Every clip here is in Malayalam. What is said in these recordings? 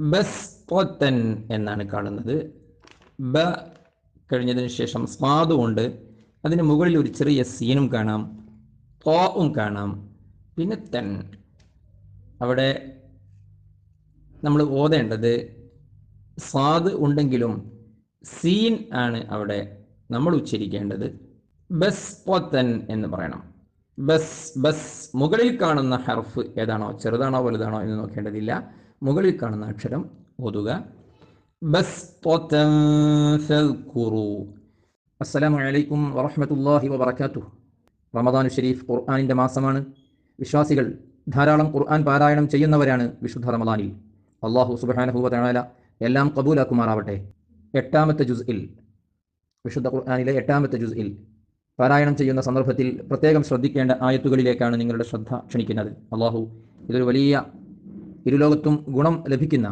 ബസ്തൻ എന്നാണ് കാണുന്നത്. ബ കഴിഞ്ഞതിന് ശേഷം സ്വാദു ഉണ്ട്. അതിന് മുകളിൽ ഒരു ചെറിയ സീനും കാണാം. തോവും കാണാം. പിന്നെ തൻ. അവിടെ നമ്മൾ ഓതേണ്ടത് സ്വാദ് ഉണ്ടെങ്കിലും സീൻ ആണ് അവിടെ നമ്മൾ ഉച്ചരിക്കേണ്ടത്. ബസ് പൊത്തൻ എന്ന് പറയണം. ബസ് ബസ് മുകളിൽ കാണുന്ന ഹർഫ് ഏതാണോ ചെറുതാണോ വലുതാണോ എന്ന് നോക്കേണ്ടതില്ല. മുകളിൽ കാണുന്ന അക്ഷരം ഓതുക. വറഹമത്തല്ലാഹി ഫദ്കുറു അസ്സലാമു അലൈക്കും വറഹ്മത്തുള്ളാഹി വബറകാതുഹു. റമദാൻ ഷെരീഫ് ഖുർആാനിന്റെ മാസമാണ്. വിശ്വാസികൾ ധാരാളം ഖുർആൻ പാരായണം ചെയ്യുന്നവരാണ് വിശുദ്ധ റമദാനിൽ. അള്ളാഹു സുബ്ഹാനഹു വതആല എല്ലാം കബൂലാക്കുമാറാവട്ടെ. എട്ടാമത്തെ ജുസ്ഇൽ. വിശുദ്ധ ഖുർആാനിലെ എട്ടാമത്തെ ജുസ്ഇൽ. പാരായണം ചെയ്യുന്ന സന്ദർഭത്തിൽ പ്രത്യേകം ശ്രദ്ധിക്കേണ്ട ആയത്തുകളിലേക്കാണ് നിങ്ങളുടെ ശ്രദ്ധ ക്ഷണിക്കുന്നത്. അള്ളാഹു ഇതൊരു വലിയ ഇരുലോകത്തും ഗുണം ലഭിക്കുന്ന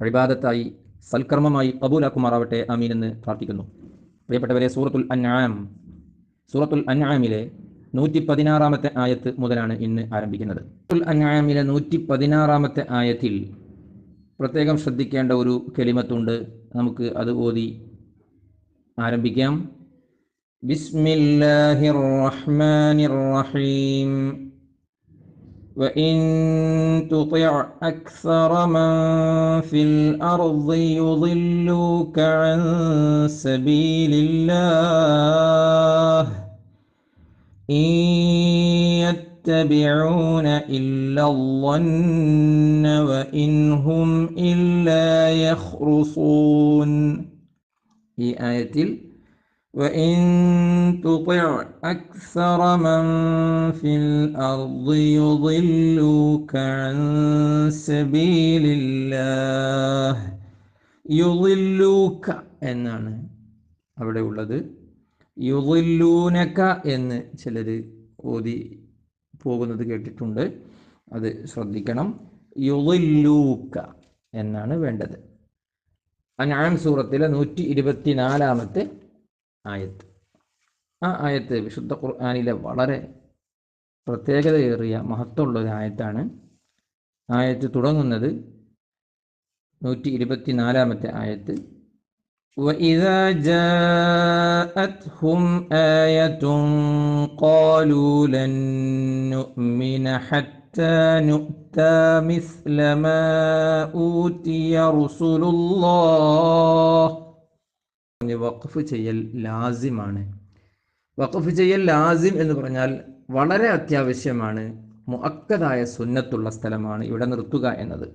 അഴിബാദത്തായി സൽക്കർമ്മമായി കബൂലാക്കുമാറാവട്ടെ. അമീൻ എന്ന് പ്രാർത്ഥിക്കുന്നു. പ്രിയപ്പെട്ടവരെ സൂറത്തുൽ അൻആം സൂറത്തുൽ അൻആമിലെ നൂറ്റി പതിനാറാമത്തെ ആയത്ത് മുതലാണ് ഇന്ന് ആരംഭിക്കുന്നത്. സൂറത്തുൽ അൻആമിലെ നൂറ്റി പതിനാറാമത്തെ ആയത്തിൽ പ്രത്യേകം ശ്രദ്ധിക്കേണ്ട ഒരു കെളിമത്തുണ്ട് നമുക്ക് അത് ഓതി ആരംഭിക്കാം. ബിസ്മില്ലാഹിർ റഹ്മാനിർ റഹീം. وإن تطع أكثر من في الأرض يضلوك عن سبيل الله إن يتبعون إلا الظن وإن هم إلا يخرصون ഈ ആയത്തിൽ وإن تطع أكثر من في الأرض يضلوك عن سبيل الله يضلوك എന്നാണ് അവിടെ ഉള്ളത് യുദില്ലൂനക എന്ന് ചിലർ ഓതി പോകുന്നത് കേട്ടിട്ടുണ്ട് അത് ശ്രദ്ധിക്കണം യുദില്ലൂക്ക എന്നാണ് വേണ്ടത് അനാം സൂറത്തിലെ നൂറ്റി ഇരുപത്തിനാലാമത്തെ ആയത്ത് ആ ആയത്ത് വിശുദ്ധ ഖുർആാനിലെ വളരെ പ്രത്യേകതയേറിയ മഹത്വമുള്ള ഒരു ആയത്താണ് ആയത്ത് തുടങ്ങുന്നത് നൂറ്റി ഇരുപത്തിനാലാമത്തെ ആയത്ത് وإذا جاءتهم آية قالوا لن نؤمن حتى نؤتى مثل ما أوتي رسل الله വഖഫ് ചെയ്യൽ ലാസിമാണ്. വഖഫ് ചെയ്യൽ ലാസിം എന്ന് പറഞ്ഞാൽ വളരെ അത്യാവശ്യമാണ് മുഅക്കദായ സുന്നത്തുള്ള സ്ഥലമാണ് ഇവിടെ നിർത്തുക എന്നത്.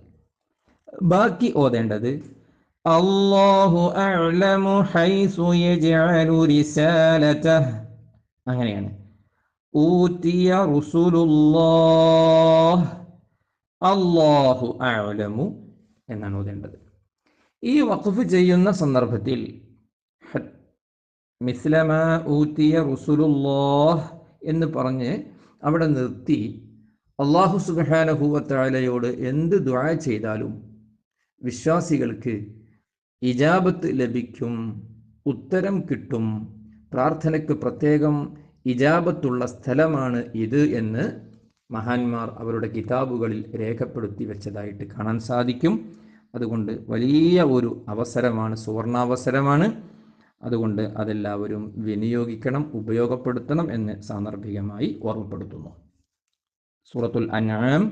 ബാക്കി ഓതേണ്ടത് അല്ലാഹു അഅലമു ഹൈസു യജ്അലു റിസാലതഹ്. അങ്ങനെയാണ്. ഊതിയ റസൂലുള്ളാഹ് അല്ലാഹു അഅലമു എന്നാണ് ഓതേണ്ടത്. ഈ വഖഫ് ചെയ്യുന്ന സന്ദർഭത്തിൽ മിസ്ലമ ഊത്തിയ റുസുലുല്ലാഹ് എന്ന് പറഞ്ഞ് അവിടെ നിർത്തി അള്ളാഹു സുബാനഹുവത്തായാലയോട് എന്ത് ദുആ ചെയ്താലും വിശ്വാസികൾക്ക് ഇജാബത്ത് ലഭിക്കും ഉത്തരം കിട്ടും. പ്രാർത്ഥനയ്ക്ക് പ്രത്യേകം ഇജാബത്തുള്ള സ്ഥലമാണ് ഇത് എന്ന് മഹാന്മാർ അവരുടെ കിതാബുകളിൽ രേഖപ്പെടുത്തി വെച്ചതായിട്ട് കാണാൻ സാധിക്കും. അതുകൊണ്ട് വലിയ ഒരു അവസരമാണ് സുവർണാവസരമാണ്. അതുകൊണ്ട് അതെല്ലാവരും വിനിയോഗിക്കണം ഉപയോഗപ്പെടുത്തണം എന്ന് സാന്ദർഭികമായി ഓർമ്മപ്പെടുത്തുന്നു സൂറത്തുൽ അനാം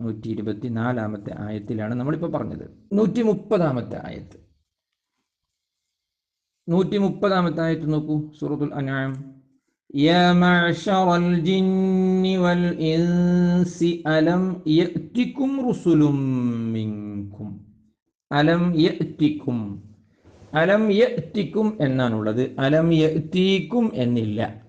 നൂറ്റി ഇരുപത്തി നാലാമത്തെ ആയത്തിലാണ് നമ്മളിപ്പോൾ പറഞ്ഞത് നൂറ്റി മുപ്പതാമത്തെ ആയത്ത് നൂറ്റി മുപ്പതാമത്തെ ആയത്ത് നോക്കൂ സൂറത്തുൽ അനാം يا معشر الجن والإنس ألم يأتكم رسل منكم അലം യഅ്തിക്കും അലം യത്തിക്കും എന്നാണുള്ളത്. അലം യത്തീക്കും എന്നില്ല.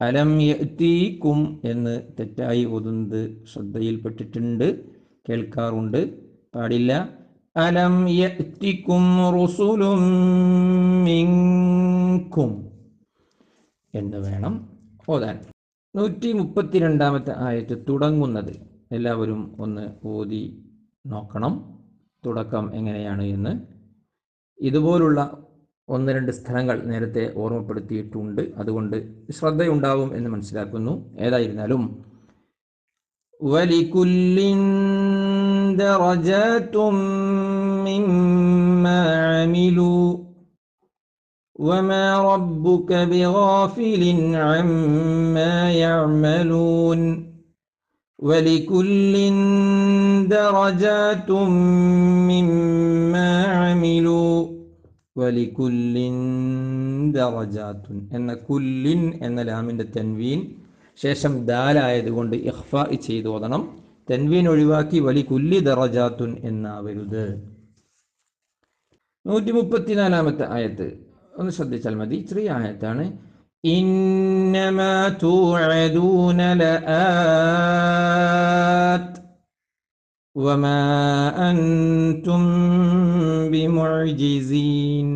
അലം യത്തീക്കും എന്ന് തെറ്റായി ഓതുന്നത് ശ്രദ്ധയിൽപ്പെട്ടിട്ടുണ്ട്. കേൾക്കാറുണ്ട്. പാടില്ല. അലം യത്തിക്കും റുസുലും മിങ്കും എന്ന് വേണം ഓതാൻ. നൂറ്റി മുപ്പത്തിരണ്ടാമത്തെ ആയത്ത് തുടങ്ങുന്നത്. എല്ലാവരും ഒന്ന് ഓതി നോക്കണം. തുടക്കം എങ്ങനെയാണ് എന്ന് ഇതുപോലുള്ള ഒന്ന് രണ്ട് സ്ഥലങ്ങൾ നേരത്തെ ഓർമ്മപ്പെടുത്തിയിട്ടുണ്ട്. അതുകൊണ്ട് ശ്രദ്ധയുണ്ടാവും എന്ന് മനസ്സിലാക്കുന്നു. ഏതായിരുന്നാലും വലിക്കുല്ലിൻ ولكل درجات مما عملوا ولكل درجات എന്ന കുല്ലിൻ എന്ന ലാമിൻ്റെ തെൻവീൻ ശേഷം ദാലായതുകൊണ്ട് ഇഖ്ഫ ചെയ്ത് ഓതണം തെൻവീൻ ഒഴിവാക്കി വലി കുല്ലി ദറജാത്തുൻ എന്നാവരുത് നൂറ്റി മുപ്പത്തിനാലാമത്തെ ആയത്ത് ഒന്ന് ശ്രദ്ധിച്ചാൽ മതി ചെറിയ ആയത്താണ് إنما توعدون لآت وما أنتم بمعجزين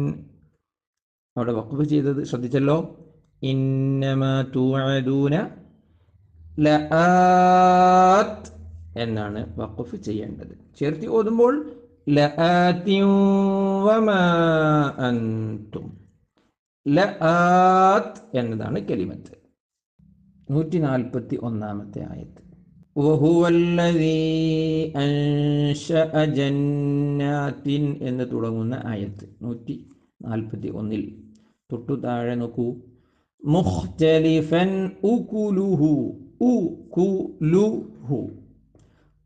അവിടെ വഖഫ് ചെയ്തത് ശ്രദ്ധിച്ചല്ലോ ഇന്നമ തൂഅദൂന ലആത്ത് എന്നാണ് വഖഫ് ചെയ്യേണ്ടത് ചേർത്തി ഓതുമ്പോൾ ലആത്തിൻ വമാ അൻതും ലആത്ത് എന്നതാണ് കെലിമത്ത്. നൂറ്റി നാൽപ്പത്തി ഒന്നാമത്തെ ആയത്ത് എന്ന് തുടങ്ങുന്ന ആയത്ത് നൂറ്റി നാൽപ്പത്തി ഒന്നിൽ തൊട്ടു താഴെ നോക്കൂ. മുഖ്തലിഫൻ ഉകുലുഹു ഉകുലുഹു.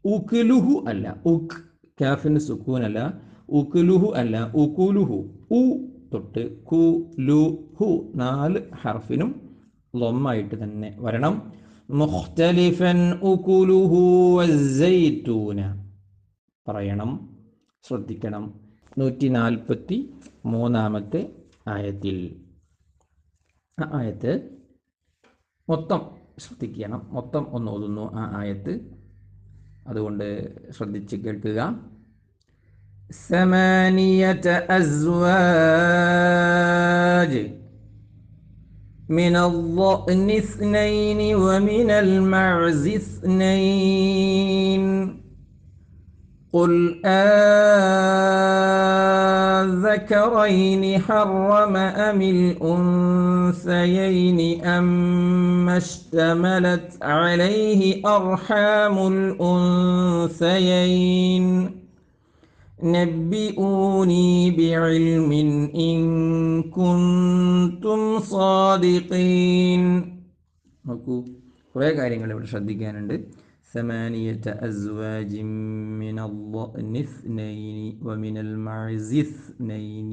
ഉകുലുഹു അല്ല ഉക്. കാഫിന് സുക്കൂൻ അല്ല ഉകുലുഹു അല്ല ഉകുലുഹു ഉ തൊട്ട് കു ലു ഹു നാല് ഹർഫിനും ലൊമ്മായിട്ട് തന്നെ വരണം. മുഖ്തലിഫൻ ഉകുലുഹു പറയണം ശ്രദ്ധിക്കണം. നൂറ്റി നാൽപ്പത്തി മൂന്നാമത്തെ ആയത്തിൽ. ആ ആയത്ത് മൊത്തം ശ്രദ്ധിക്കണം. മൊത്തം ഒന്ന് ഓതുന്നു ആ ആയത്ത്. അതുകൊണ്ട് ശ്രദ്ധിച്ച് കേൾക്കുക. ثمانية أزواج من الضأن اثنين ومن المعز اثنين. قل آذكرين حرم أم الأنثيين أما اشتملت عليه أرحام الأنثيين؟ نبئوني بعلم إن كنتم صادقين നോക്കൂ കുറേ കാര്യങ്ങൾ ഇവിടെ ശ്രദ്ധിക്കാനുണ്ട് ثمانية أزواج من الضأن اثنين ومن المعز اثنين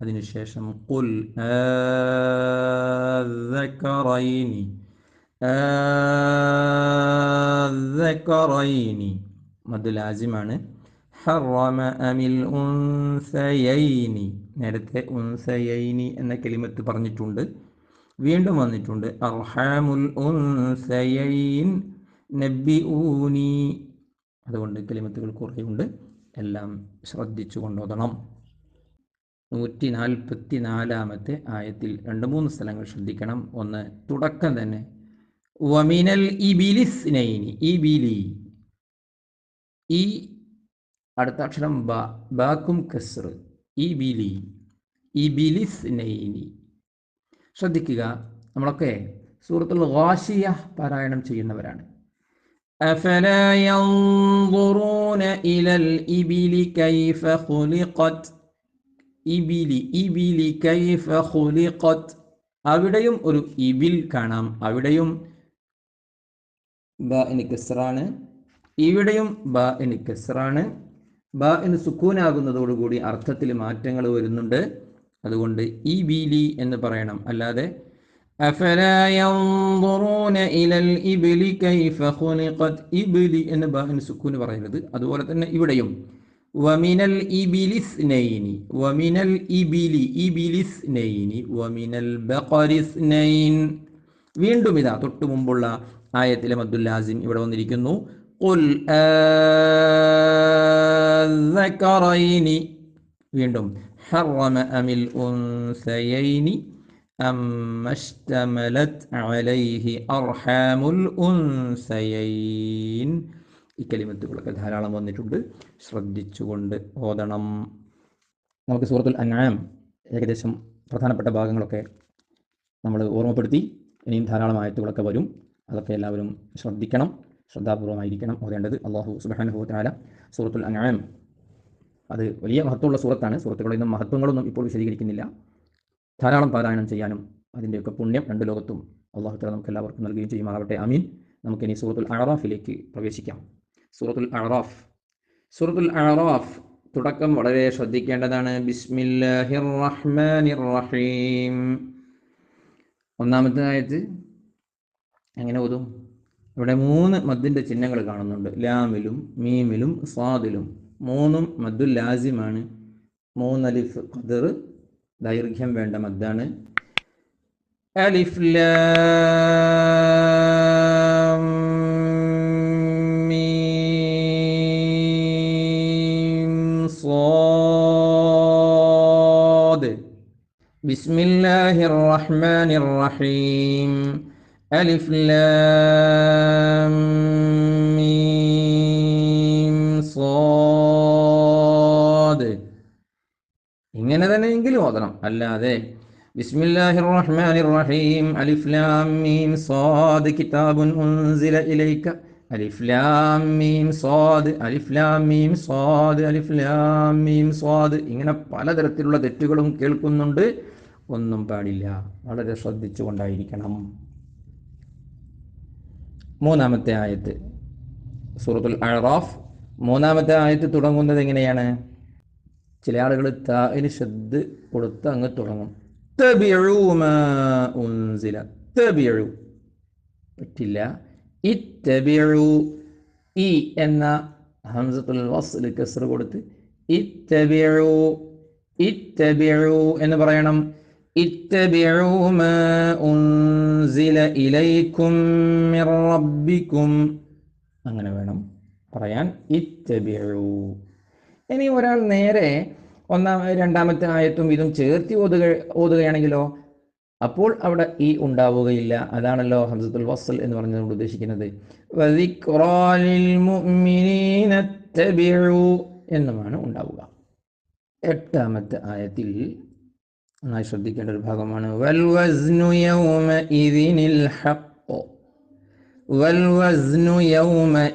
അതിനുശേഷം قل آذكرين آذكرين മദ് ലാസിമാണ് ഹറമ അമിൽ ഉൻസയൈനി. നേരത്തെ ഉൻസയൈനി എന്ന കലിമത്ത് പറഞ്ഞിട്ടുണ്ട്. വീണ്ടും വന്നിട്ടുണ്ട്. അർഹാമുൽ ഉൻസയൈൻ നബി ഊനി അതുകൊണ്ട് കലിമത്തുകൾ കുറേയുണ്ട്. എല്ലാം ശ്രദ്ധിച്ചു കൊണ്ടോതണം. നൂറ്റി നാൽപ്പത്തി നാലാമത്തെ ആയത്തിൽ രണ്ട് മൂന്ന് സ്ഥലങ്ങൾ ശ്രദ്ധിക്കണം. ഒന്ന് തുടക്കം തന്നെ. വമിനൽ ഇബിലിസ് നൈനി ഇബിലി. ഈ അടുത്ത അക്ഷരം ബ ബാക്കും കസ്ർ ഈ ബിലി ഈ ബിലിസ് നൈനി ശ്രദ്ധിക്കുക നമ്മളൊക്കെ സൂറത്തുൽ ഗാഷിയ പാരായണം ചെയ്യുന്നവരാണ് أفلا ينظرون إلى الإبل كيف خلقت ഇബിലി ഇബിലി കൈഫ ഖുലിഖത് അവിടെയും ഒരു ഇബിൽ കാണാം അവിടെയും ബ എന്ന് കെസറാണ് ഇവിടെയും ബ എന്ന് കെസറാണ് ബ എന്ന് സുക്കൂനാകുന്നതോടുകൂടി അർത്ഥത്തിൽ മാറ്റങ്ങൾ വരുന്നുണ്ട്. അതുകൊണ്ട് ഈ ബീലി എന്ന് പറയണം. അല്ലാതെ എന്ന് സുക്കൂന് പറയരുത് അതുപോലെ തന്നെ ഇവിടെയും വമിനൽ ഇബിലിസ് നൈനി വമിനൽ ഇബിലി ഇബിലിസ് നൈനി വമിനൽ ബഖറിസ് നൈൻ. വീണ്ടും ഇതാ തൊട്ടു മുമ്പുള്ള ആയത്തിലെ മദ്ദുല്ലാസിൻ ലാസിം ഇവിടെ വന്നിരിക്കുന്നു. ഉൽ വീണ്ടും حرم أم الأنثيين أم اشتملت عليه أرحام الأنثيين ഈ കലിമത്തുകളൊക്കെ ധാരാളം വന്നിട്ടുണ്ട്. ശ്രദ്ധിച്ചുകൊണ്ട് ഓതണം. നമുക്ക് സൂറത്തുൽ അന്നാം ഏകദേശം പ്രധാനപ്പെട്ട ഭാഗങ്ങളൊക്കെ നമ്മൾ ഓർമ്മപ്പെടുത്തി. ഇനിയും ധാരാളം ആയത്തുകളൊക്കെ വരും. അതൊക്കെ എല്ലാവരും ശ്രദ്ധിക്കണം. ശ്രദ്ധാപൂർവമായിരിക്കണം ഓതേണ്ടത്. അള്ളാഹു സുബാനുഭവ താല സൂറത്തുൽ അനാം അത് വലിയ മഹത്വമുള്ള സൂറത്താണ്. സൂറത്തുകളിൽ മഹത്വങ്ങളൊന്നും ഇപ്പോൾ വിശദീകരിക്കുന്നില്ല. ധാരാളം പാരായണം ചെയ്യാനും അതിന്റെയൊക്കെ പുണ്യം രണ്ട് ലോകത്തും അള്ളാഹു തല നമുക്ക് എല്ലാവർക്കും നൽകുകയും ചെയ്യുമാറാവട്ടെ. അമീൻ നമുക്കിനി സൂറത്തുൽ അഴറാഫിലേക്ക് പ്രവേശിക്കാം. സൂറത്തുൽ അഴറാഫ് സൂറത്തുൽ അഴറാഫ് തുടക്കം വളരെ ശ്രദ്ധിക്കേണ്ടതാണ്. ബിസ്മില്ലാഹിർ റഹ്മാനിർ റഹീം ഒന്നാമത്തെ ആയത് എങ്ങനെ ഓതും? ഇവിടെ മൂന്ന് മദ്ദിന്റെ ചിഹ്നങ്ങൾ കാണുന്നുണ്ട്. ലാമിലും മീമിലും സ്വാദിലും മൂന്നും മദ്ദുൽ ലാസിമാണ്. മൂന്നലിഫ് ഖദർ ദൈർഘ്യം വേണ്ട മദ്ദാണ്. അലിഫ് ബിസ്മില്ലാഹിർ റഹ്മാനിർ റഹീം. അലിഫ് لام ميم صاد. ഇങ്ങനെ തന്നെയെങ്കിലും ഓതണം. അല്ലാതെ ബിസ്മില്ലാഹിർ റഹ്മാനിർ റഹീം അലിഫ് ലാം മീം صاد കിതാബുൻ ഉൻസില ഇലൈക അലിഫ് ലാം മീം صاد അലിഫ് ലാം മീം صاد അലിഫ് ലാം മീം صاد ഇങ്ങനെ പലതരത്തിലുള്ള തെറ്റുകളും കേൾക്കുന്നുണ്ട്. ഒന്നും പാടില്ല. വളരെ ശ്രദ്ധിച്ചുകൊണ്ടായിരിക്കണം. മൂന്നാമത്തെ ആയത്ത്. സൂറത്തുൽ അഴറാഫ് മൂന്നാമത്തെ ആയത്ത് തുടങ്ങുന്നത് എങ്ങനെയാണ്? ചില ആളുകൾ താന് ശ്രദ്ധ കൊടുത്ത് അങ്ങ് തുടങ്ങും. പറ്റില്ല. ഇത്തബിഴു ഈ എന്ന ഹംസത്തുൽ കൊടുത്ത് എന്ന് പറയണം. ഇത്തബിഴു ما ഉൻസില ഇലൈക്കും മിർ റബ്ബിക്കും. അങ്ങനെ വേണം പറയാൻ ഇത്തബിഴു ഇനി ഒരാൾ നേരെ ഒന്നാം രണ്ടാമത്തെ ആയത്തും ഇതും ചേർത്തി ഓതുക ഓതുകയാണെങ്കിലോ? അപ്പോൾ അവിടെ ഈ ഉണ്ടാവുകയില്ല. അതാണല്ലോ ഹംസത്തുൽ വസൽ എന്ന് പറഞ്ഞതുകൊണ്ട് ഉദ്ദേശിക്കുന്നത്. എന്നുമാണ് ഉണ്ടാവുക. എട്ടാമത്തെ ആയത്തിൽ നന്നായി ശ്രദ്ധിക്കേണ്ട ഒരു ഭാഗമാണ്. വൽ യൗമ ഹഖ്. വൽ യൗമ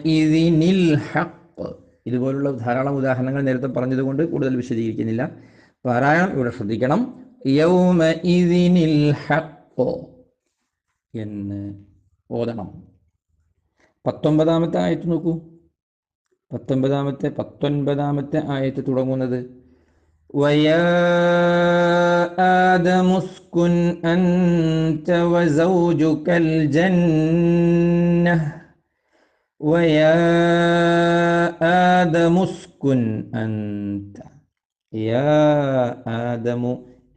ഹഖ്. ഇതുപോലുള്ള ധാരാളം ഉദാഹരണങ്ങൾ നേരത്തെ പറഞ്ഞതുകൊണ്ട് കൂടുതൽ വിശദീകരിക്കുന്നില്ല. പാരായണം ഇവിടെ ശ്രദ്ധിക്കണം. യൗമ ഇദിനിൽ ഹഖ് എന്ന് ഓതണം. പത്തൊമ്പതാമത്തെ ആയത്ത് നോക്കൂ. പത്തൊമ്പതാമത്തെ പത്തൊൻപതാമത്തെ ആയത്ത് തുടങ്ങുന്നത് ويا آدم اسكن أنت وزوجك الجنة ويا آدم اسكن أنت يا آدم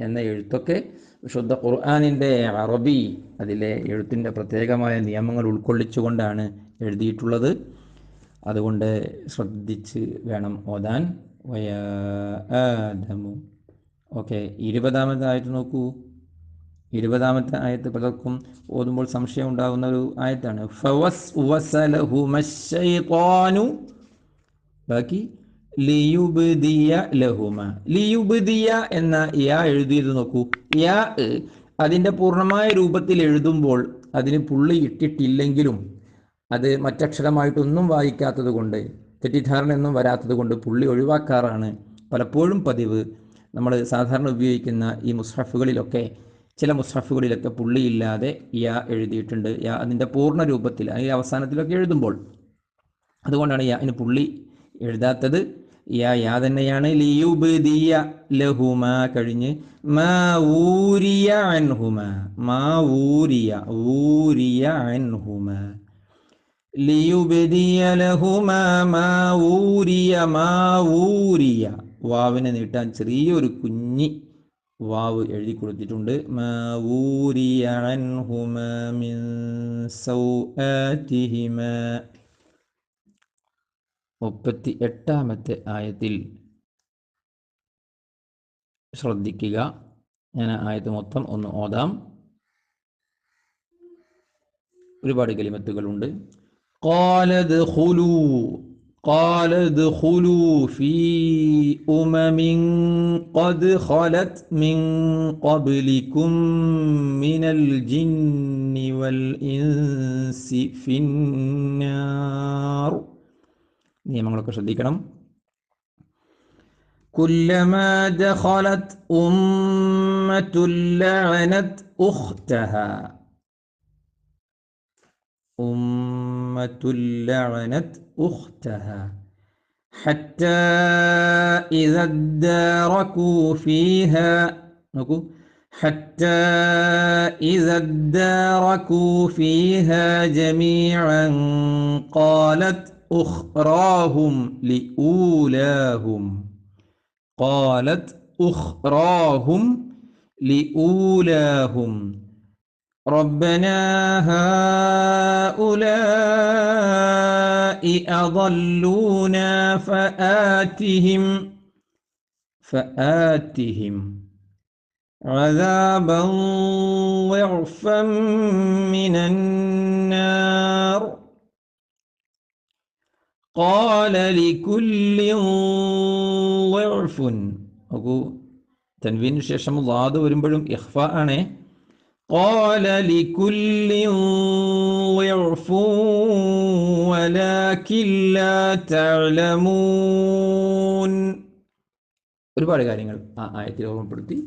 എന്ന എഴുത്തൊക്കെ വിശുദ്ധ ഖുർആാനിൻ്റെ അറബി അതിലെ എഴുത്തിൻ്റെ പ്രത്യേകമായ നിയമങ്ങൾ ഉൾക്കൊള്ളിച്ചുകൊണ്ടാണ് എഴുതിയിട്ടുള്ളത് അതുകൊണ്ട് ശ്രദ്ധിച്ച് വേണം ഓതാൻ വയ ഓക്കെ ഇരുപതാമത്തെ ആയത്ത് നോക്കൂ. ഇരുപതാമത്തെ ആയത്ത് പലർക്കും ഓതുമ്പോൾ സംശയം ഉണ്ടാകുന്ന ഒരു ആയത്താണ്. ഫവസ് ബാക്കി ലിയുബ്ദിയ ലഹുമ. ലിയുബ്ദിയ എന്ന യാ എഴുതിയത് നോക്കൂ. യാ അതിന്റെ പൂർണമായ രൂപത്തിൽ എഴുതുമ്പോൾ അതിന് പുള്ളി ഇട്ടിട്ടില്ലെങ്കിലും അത് മറ്റക്ഷരമായിട്ടൊന്നും വായിക്കാത്തത് കൊണ്ട് തെറ്റിദ്ധാരണയൊന്നും വരാത്തത് കൊണ്ട് പുള്ളി ഒഴിവാക്കാറാണ് പലപ്പോഴും പതിവ്. നമ്മൾ സാധാരണ ഉപയോഗിക്കുന്ന ഈ മുസ്ഹഫുകളിലൊക്കെ ചില മുസ്ഹഫുകളിലൊക്കെ പുള്ളിയില്ലാതെ യാ എഴുതിയിട്ടുണ്ട്. യാ അതിന്റെ പൂർണ രൂപത്തിൽ അല്ലെങ്കിൽ അവസാനത്തിലൊക്കെ എഴുതുമ്പോൾ. അതുകൊണ്ടാണ് യാ ഇനി പുള്ളി എഴുതാത്തത്. യാ യാ തന്നെയാണ്. ലിയുബ്ദിയ ലഹുമ കഴിഞ്ഞ് മാ ഊരിയ അൻഹുമ. മാ ഊരിയ ഊരിയ അൻഹുമ. ലിയുബ്ദിയ ലഹുമ മാ ഊരിയ മാ ഊരിയ. വാവിനെ നീട്ടാൻ ചെറിയൊരു കുഞ്ഞി വാവ് എഴുതി കൊടുത്തിട്ടുണ്ട്. മുപ്പത്തി എട്ടാമത്തെ ആയത്തിൽ ശ്രദ്ധിക്കുക. ഞാൻ ആയത് മൊത്തം ഒന്ന് ഓതാം. ഒരുപാട് കലിമത്തുകളുണ്ട് قال ادخلوا قال ادخلوا في أمم قد خلت من قبلكم من الجن والإنس في النار നിയമങ്ങളൊക്കെ ശ്രദ്ധിക്കണം كلما دخلت أمة لعنت أختها أمة لعنت أختها حتى إذا اداركوا فيها حتى إذا اداركوا فيها جميعا قالت أخراهم لأولاهم. قالت أخراهم لأولاهم. ربنا هؤلاء أضلونا فآتهم فآتهم عذابا ضعفا من النار قال لكل ضعف നോക്കൂ തൻവീന് ശേഷം ലാദ് വരുമ്പോഴും ഇഖ്ഫ ആണേ قال لكل ضعف ولكن لا تعلمون ഒരുപാട് കാര്യങ്ങൾ ആ ആയത്തിൽ ഓർമ്മപ്പെടുത്തി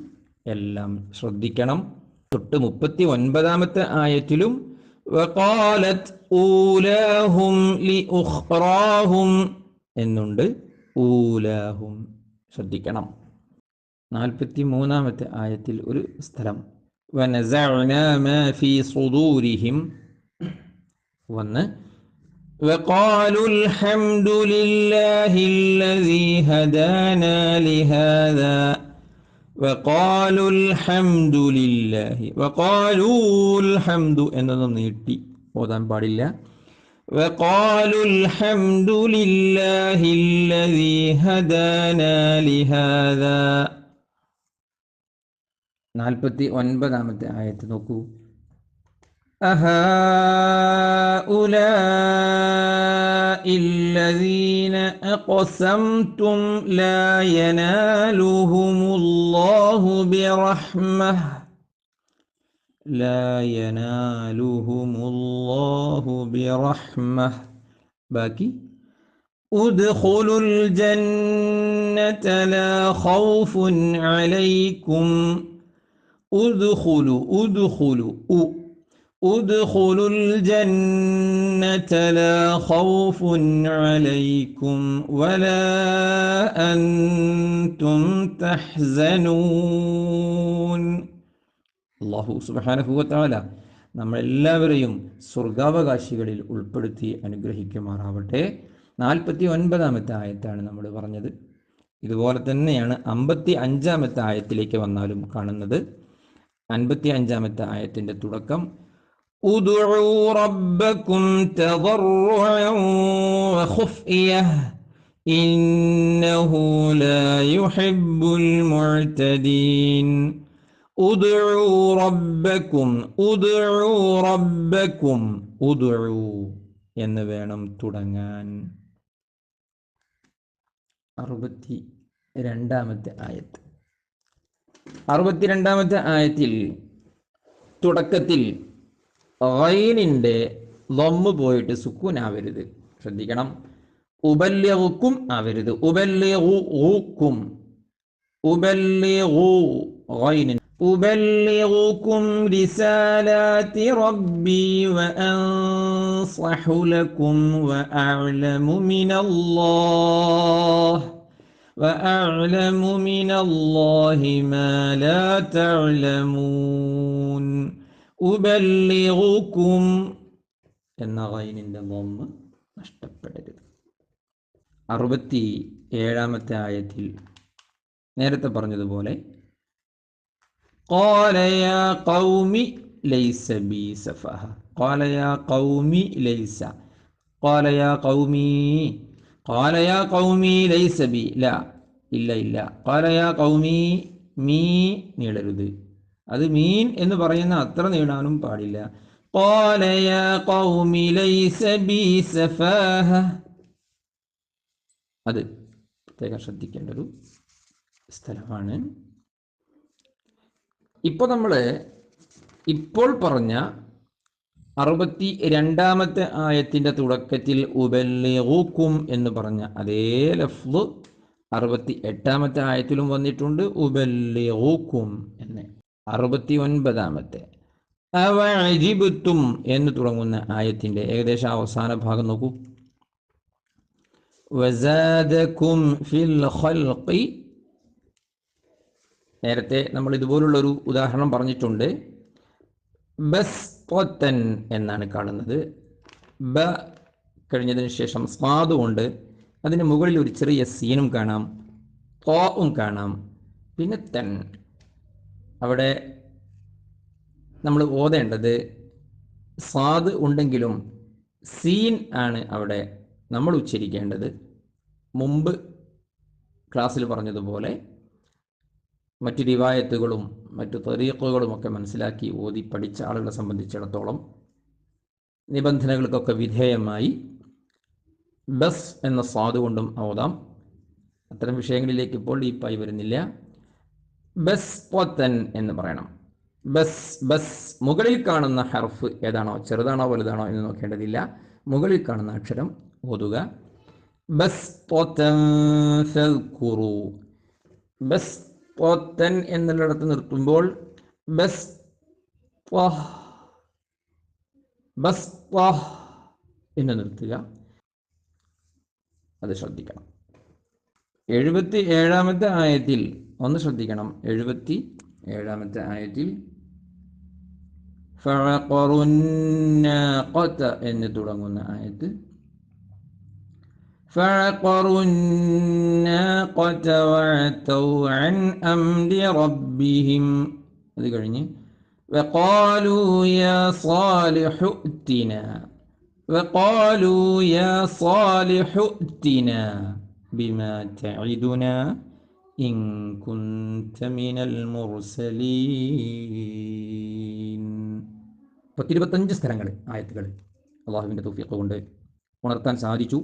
എല്ലാം ശ്രദ്ധിക്കണം തൊട്ട് മുപ്പത്തി ഒൻപതാമത്തെ ആയത്തിലും വഖാലത് ഊലാഹും ലി ഉഖ്റാഹും എന്നുണ്ട് ഊലാഹും ശ്രദ്ധിക്കണം നാൽപ്പത്തി മൂന്നാമത്തെ ആയത്തിൽ ഒരു സ്ഥലം വനസഅനാ മാ ഫീ സുദൂരിഹിം വന്ന് وقالوا الحمد لله الذي هدانا لهذا وقالوا الحمد لله وقالوا الحمد എന്നൊന്നും നീട്ടി ഓതാൻ പാടില്ല وقالوا الحمد لله الذي هدانا لهذا നാൽപ്പത്തി ഒൻപതാമത്തെ ആയത്ത് നോക്കൂ أهؤلاء الذين أقسمتم لا ينالهم الله برحمة لا ينالهم الله برحمة باقي ادخلوا الجنة لا خوف عليكم ادخلوا ادخلوا أ- ادخلوا الجنة لا خوف عليكم ولا أنتم تحزنون അള്ളാഹു സുബാനഹുവത്താല നമ്മളെല്ലാവരെയും സ്വർഗാവകാശികളിൽ ഉൾപ്പെടുത്തി അനുഗ്രഹിക്കുമാറാവട്ടെ നാൽപ്പത്തി ഒൻപതാമത്തെ ആയത്താണ് നമ്മൾ പറഞ്ഞത് ഇതുപോലെ തന്നെയാണ് അമ്പത്തി അഞ്ചാമത്തെ ആയത്തിലേക്ക് വന്നാലും കാണുന്നത് അൻപത്തി അഞ്ചാമത്തെ ആയത്തിന്റെ തുടക്കം. എന്ന് വേണം തുടങ്ങാൻ. അറുപത്തി രണ്ടാമത്തെ ആയത്ത്. അറുപത്തിരണ്ടാമത്തെ ആയത്തിൽ തുടക്കത്തിൽ റൈനിൻ്റെ ലൊമ്മ് പോയിട്ട് സുക്കൂൻ ആവരുത് ശ്രദ്ധിക്കണം ഉബല്യകും ആവരുത് ഉബല്യകും ഉബല്യകു റൈനിൻ أبلغكم رسالات ربي وأنصح لكم وأعلم من الله وأعلم من الله ما لا تعلمون أبلغكم എന്ന ഗൈനിൻ്റെ ബൊമ്മ നഷ്ടപ്പെടരുത് അറുപത്തി ഏഴാമത്തെ ആയത്തിൽ നേരത്തെ പറഞ്ഞതുപോലെ قال يا قوم ليس بي سفاهة قال يا قوم ليس قال يا قومي قال يا قومي ليس بي لا ഇല്ല ഇല്ല قال يا قومي മീ നീളരുത് അത് മീൻ എന്ന് പറയുന്ന അത്ര നീളാനും പാടില്ല قال يا قوم ليس بي سفاهة അത് പ്രത്യേകം ശ്രദ്ധിക്കേണ്ട ഒരു സ്ഥലമാണ് ഇപ്പോൾ നമ്മൾ ഇപ്പോൾ പറഞ്ഞ അറുപത്തി രണ്ടാമത്തെ ആയത്തിന്റെ തുടക്കത്തിൽ ഉബല്ലിഗുക്കും എന്ന് പറഞ്ഞ അതേ ലഫ്ല് അറുപത്തി എട്ടാമത്തെ ആയത്തിലും വന്നിട്ടുണ്ട്. ഉബല്ലിഗൂക്കും എന്ന്. അറുപത്തി ഒൻപതാമത്തെ അവജിബുത്തും എന്ന് തുടങ്ങുന്ന ആയത്തിന്റെ ഏകദേശം അവസാന ഭാഗം നോക്കൂ. വസാദക്കും ഫിൽ ഖൽഖി. നേരത്തെ നമ്മൾ ഇതുപോലുള്ളൊരു ഉദാഹരണം പറഞ്ഞിട്ടുണ്ട്. ബസ് പൊത്തൻ എന്നാണ് കാണുന്നത്. ബ കഴിഞ്ഞതിന് ശേഷം സ്വാദുണ്ട് അതിന് മുകളിൽ ഒരു ചെറിയ സീനും കാണാം. തോവും കാണാം. പിന്നെ തൻ. അവിടെ നമ്മൾ ഓതേണ്ടത് സ്വാദ് ഉണ്ടെങ്കിലും സീൻ ആണ് അവിടെ നമ്മൾ ഉച്ചരിക്കേണ്ടത്. മുമ്പ് ക്ലാസ്സിൽ പറഞ്ഞതുപോലെ മറ്റു റിവായത്തുകളും മറ്റു തെറീഖുകളും ഒക്കെ മനസ്സിലാക്കി ഓതി പഠിച്ച ആളുകളെ സംബന്ധിച്ചിടത്തോളം നിബന്ധനകൾക്കൊക്കെ വിധേയമായി ബസ് എന്ന സ്വാദ് കൊണ്ടും ഓതാം. അത്തരം വിഷയങ്ങളിലേക്ക് ഇപ്പോൾ ഡീപ്പായി വരുന്നില്ല. ബസ് പൊത്തൻ എന്ന് പറയണം. ബസ് ബസ് മുകളിൽ കാണുന്ന ഹർഫ് ഏതാണോ ചെറുതാണോ വലുതാണോ എന്ന് നോക്കേണ്ടതില്ല. മുകളിൽ കാണുന്ന അക്ഷരം ഓതുക. ബസ് ബസ് പൊത്തൻ എന്നുള്ളിടത്ത് നിർത്തുമ്പോൾ ബസ് ബസ് എന്ന് നിർത്തുക. അത് ശ്രദ്ധിക്കണം. എഴുപത്തി ഏഴാമത്തെ ആയത്തിൽ ഒന്ന് ശ്രദ്ധിക്കണം. എഴുപത്തി ഏഴാമത്തെ ആയത്തിൽ എന്ന് തുടങ്ങുന്ന ആയത്ത് فعقروا الناقة وعتوا عن أمر ربهم هذه കഴിഞ്ഞ് وقالوا يا صالح ائتنا وقالوا يا صالح ائتنا بما تعدنا إن كنت من المرسلين പത്തിരുപത്തഞ്ച് സ്ഥലങ്ങൾ ആയത്തുകൾ അള്ളാഹുവിൻ്റെ തൗഫീഖ് കൊണ്ട് ഉണർത്താൻ സാധിച്ചു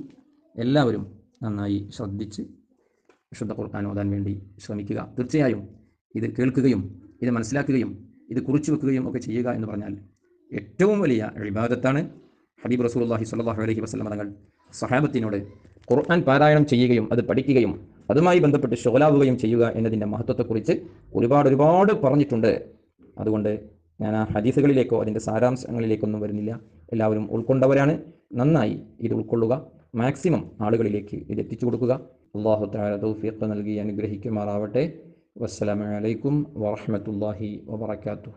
എല്ലാവരും നന്നായി ശ്രദ്ധിച്ച് വിശുദ്ധ ഖുർആൻ ഓതാൻ വേണ്ടി ശ്രമിക്കുക. തീർച്ചയായും ഇത് കേൾക്കുകയും ഇത് മനസ്സിലാക്കുകയും ഇത് കുറിച്ചു വെക്കുകയും ഒക്കെ ചെയ്യുക എന്ന് പറഞ്ഞാൽ ഏറ്റവും വലിയ ഇബാദത്താണ്. ഹബീബ് റസൂലുള്ളാഹി സ്വല്ലാഹു അലഹി വസല്ലം തങ്ങൾ സഹാബത്തിനോട് ഖുർആൻ പാരായണം ചെയ്യുകയും അത് പഠിക്കുകയും അതുമായി ബന്ധപ്പെട്ട് ഷോലാവുകയും ചെയ്യുക എന്നതിന്റെ മഹത്വത്തെക്കുറിച്ച് ഒരുപാട് ഒരുപാട് പറഞ്ഞിട്ടുണ്ട്. അതുകൊണ്ട് ഞാൻ ആ ഹദീസുകളിലേക്കോ അതിന്റെ സാരാംശങ്ങളിലേക്കൊന്നും വരുന്നില്ല. എല്ലാവരും ഉൾക്കൊണ്ടവരാണ്. നന്നായി ഇത് ഉൾക്കൊള്ളുക. മാക്സിമം ആളുകളിലേക്ക് ഇത് എത്തിച്ചു കൊടുക്കുക. അള്ളാഹു താല തൗഫീഖ് നൽകി അനുഗ്രഹിക്കുമാറാവട്ടെ. വസ്സലാമലൈക്കും വറഹമത്തല്ലാഹി വബർക്കാത്തു